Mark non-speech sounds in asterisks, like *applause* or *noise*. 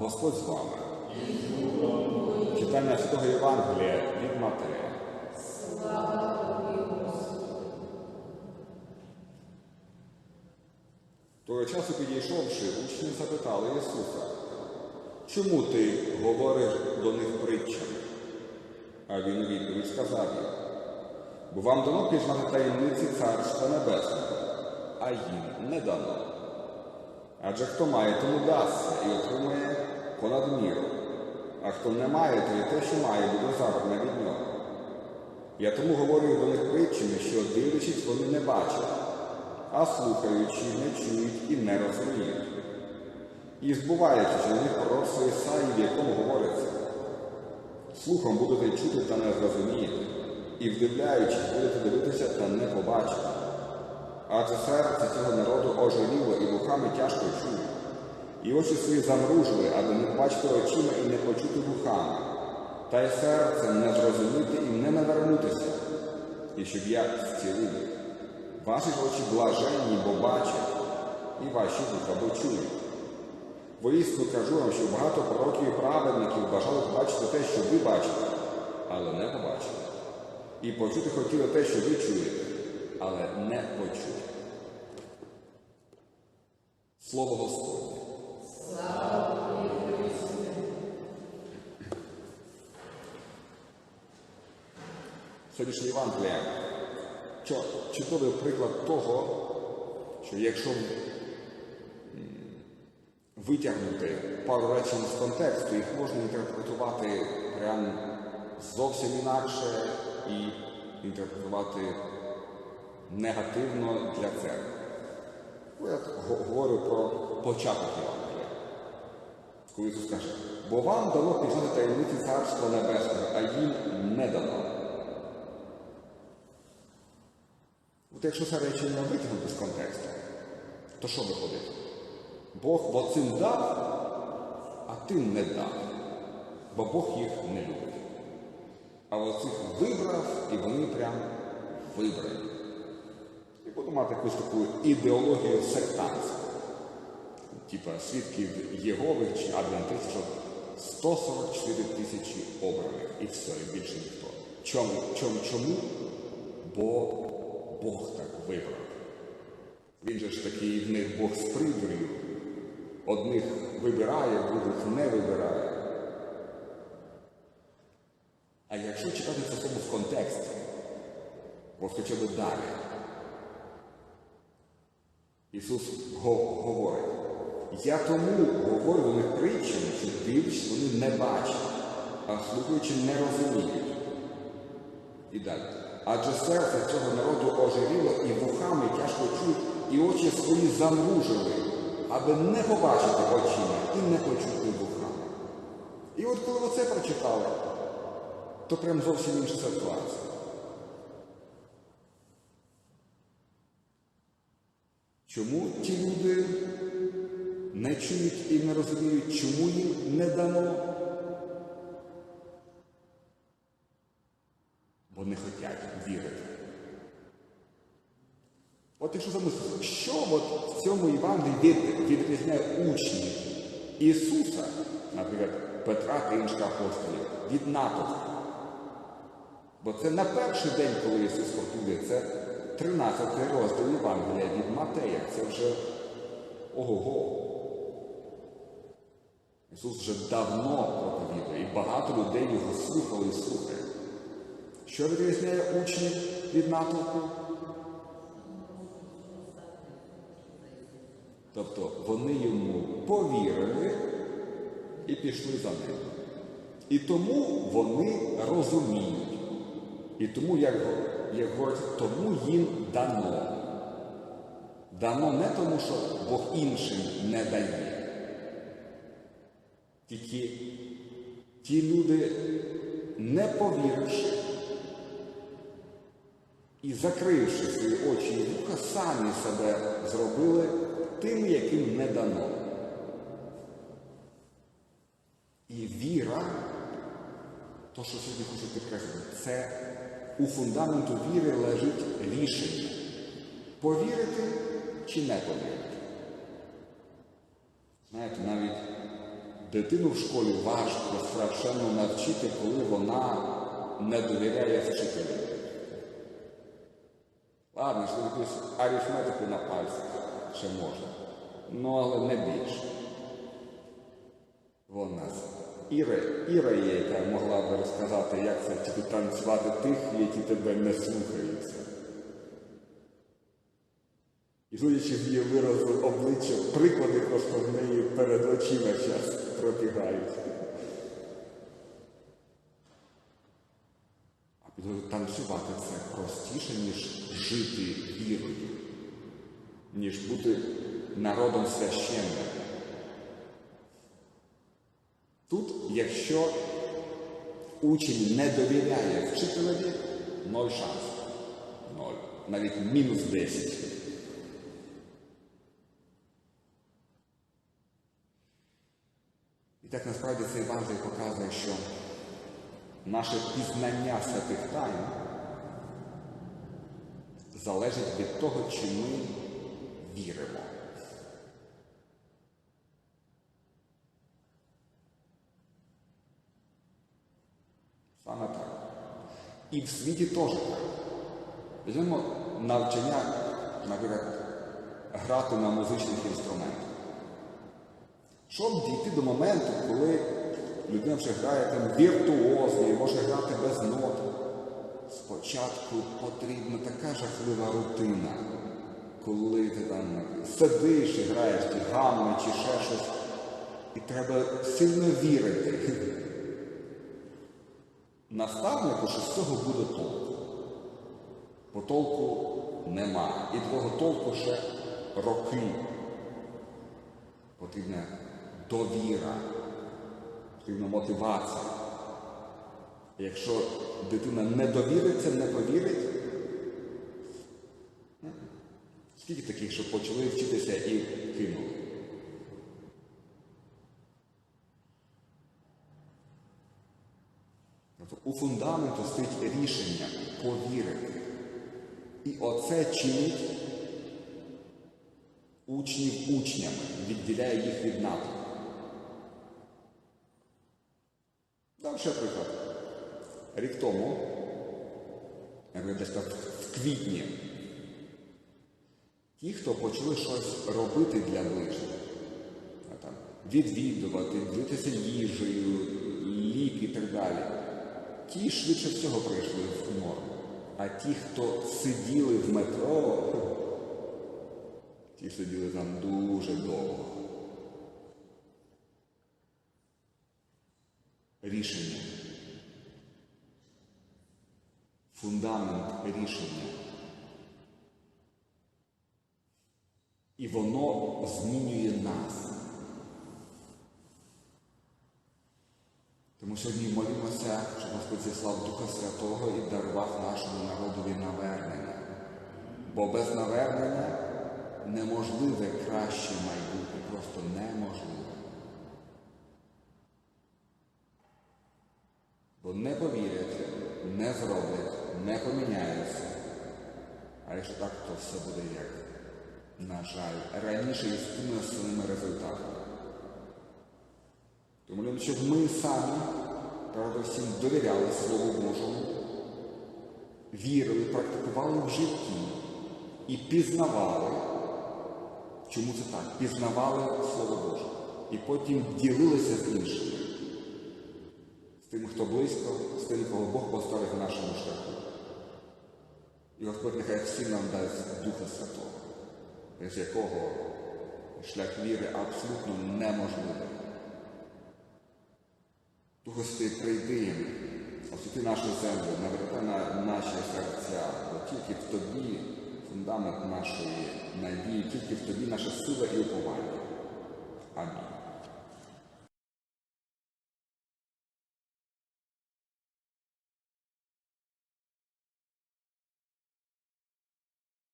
Господь з вами. Читання Святого Євангелія від Матея. Того часу підійшовши, учні запитали Ісуса, чому ти говориш до них притчами? А він відповідь сказав їм, бо вам дано пізнати таємниці Царства Небесного, а їм не дано. Адже хто має, тому дасться і отримає понад міру, а хто не має, то і те, що має, буде забране від нього. Я тому говорю до них притчами, що дивлячись, вони не бачать, а слухаючи, не чують і не розуміють. І збуваючи, що них пророцтво Ісаї, в якому говориться, слухом будете чути та не зрозумієте, і вдивляючись, будете дивитися та не побачите. Адже серце цього народу ожиріло і вухами тяжко чує, і очі свої замружили, аби не бачити очима і не почути вухами, та й серцем не зрозуміти і не навернутися, і щоб я зцілив. Ваші очі блаженні, бо бачать, і ваші вуха бо чують. Воістину кажу вам, що багато пророків і праведників бажали побачити те, що ви бачите, але не побачили. І почути хотіли те, що ви чуєте, але не почули. Слово Господнє. Сьогоднішнє Євангелія чудовий приклад того, що якщо витягнути пару речень з контексту, їх можна інтерпретувати прям зовсім інакше і інтерпретувати негативно для церкви. Я говорю про початок. Коли Ісус каже, бо вам дано пізнати таємниці Царства Небесного, а їм не дано. От якщо це речення витягнути з контексту, то що виходить? Бог оцим дав, а тим не дав, бо Бог їх не любить. А оцих вибрав, і вони прям вибрані. І буду мати якусь таку ідеологію сектантську. Типа свідків Єгових чи адвентистів, 144 тисячі обраних і все, і більше ніхто. Чому? Чому? Чому? Бо Бог так вибрав. Він же ж такий в них Бог з приборів. Одних вибирає, других не вибирає. А якщо читати це тому в контексті, от хоча б далі, Ісус говорить, я тому говорю до них притчами, що дивлячись, вони не бачать, а слухаючи не розуміють. І далі. Адже серце цього народу ожиріло і вухами тяжко чують, і очі свої замружили, аби не побачити очима і не почути вухами. І от коли оце прочитали, то прям зовсім інша ситуація. Чому ті люди чують і не розуміють, чому їм не дано? Бо не хочуть вірити. От якщо замислити, що от в цьому Євангелії відрізняє учнів Ісуса, наприклад, Петра та інших апостолів, від натовпу? Бо це на перший день, коли Ісус проповідує, це 13 розділ Євангелія від Матея. Це вже ого-го. Ісус вже давно проповідує, і багато людей його слухали і слухають. Що відрізняє учнів від натовпу? Тобто вони йому повірили і пішли за ним. І тому вони розуміють. І тому, як, як говорять, тому їм дано. Дано не тому, що Бог іншим не дає. Тільки ті люди, не повіривши і закривши свої очі і вуха, самі себе зробили тим, яким не дано. І віра, то, що сьогодні хочу підкреслити, це у фундаменту віри лежить рішення. Повірити чи не повірити. Знаєте, навіть Дитину в школі важко страшенно навчити, коли вона не довіряє вчителю. Ладно, що якусь арифметику на пальцях ще можна. Ну, але не більше. Вон нас. Іра, Іра є, яка могла б розказати, як це вчити танцювати тих, які тебе не слухаються. І судячи з її виразу обличчя, приклади просто в неї перед очима час пробігають. А танцювати це простіше, ніж жити вірою, ніж бути народом священним. Тут, якщо учень не довіряє вчителеві, ноль шансів. Ноль. Навіть мінус 10. І так насправді цей Євангелій показує, що наше пізнання святих тайн залежить від того, чи ми віримо. Саме так. І в світі теж так. Візьмемо навчання, наприклад, грати на музичних інструментах. Щоб дійти до моменту, коли людина вже грає там віртуозно і може грати без нот, спочатку потрібна така жахлива рутина, коли ти там сидиш і граєш ті гамми чи ще щось, і треба сильно вірити. *laughs* Наставнику, що з цього буде толку. Бо толку нема. І твого толку ще роки. Потрібна довіра, потрібна мотивація. Якщо дитина не довіриться, не повірить, скільки таких, що почали вчитися і кинули? Тобто у фундаменту стоїть рішення повірити. І оце чинить учнів учнями, відділяє їх від напрямку. Ще приклад. Рік тому, як десь так в квітні, ті, хто почали щось робити для ближніх, відвідувати, ділитися їжею, ліки і так далі, ті швидше всього прийшли в норму. А ті, хто сиділи в метро, ті сиділи там дуже довго. Рішення. Фундамент рішення. І воно змінює нас. Тому сьогодні молімося, щоб Господь зіслав Духа Святого і дарував нашому народові навернення. Бо без навернення неможливе краще майбутнє, просто неможливе. Бо не повірять, не зроблять, не поміняються. А якщо так, то все буде як, на жаль, раніше із тими самими результатами. Тому щоб ми самі, передусім, довіряли Слову Божому, вірили, практикували в житті і пізнавали, чому це так? Пізнавали Слово Боже. І потім ділилися з іншими, тим, хто близько, з тим, кого Бог поставив на нашому шляху. І Господь нехай всім нам дасть Духа Святого, без якого шлях віри абсолютно неможливий. Духа Святий, прийди, освіти нашу землю, наведи на наші серця, бо тільки в тобі фундамент нашої надії, тільки в тобі наша сила і уповання. Амінь.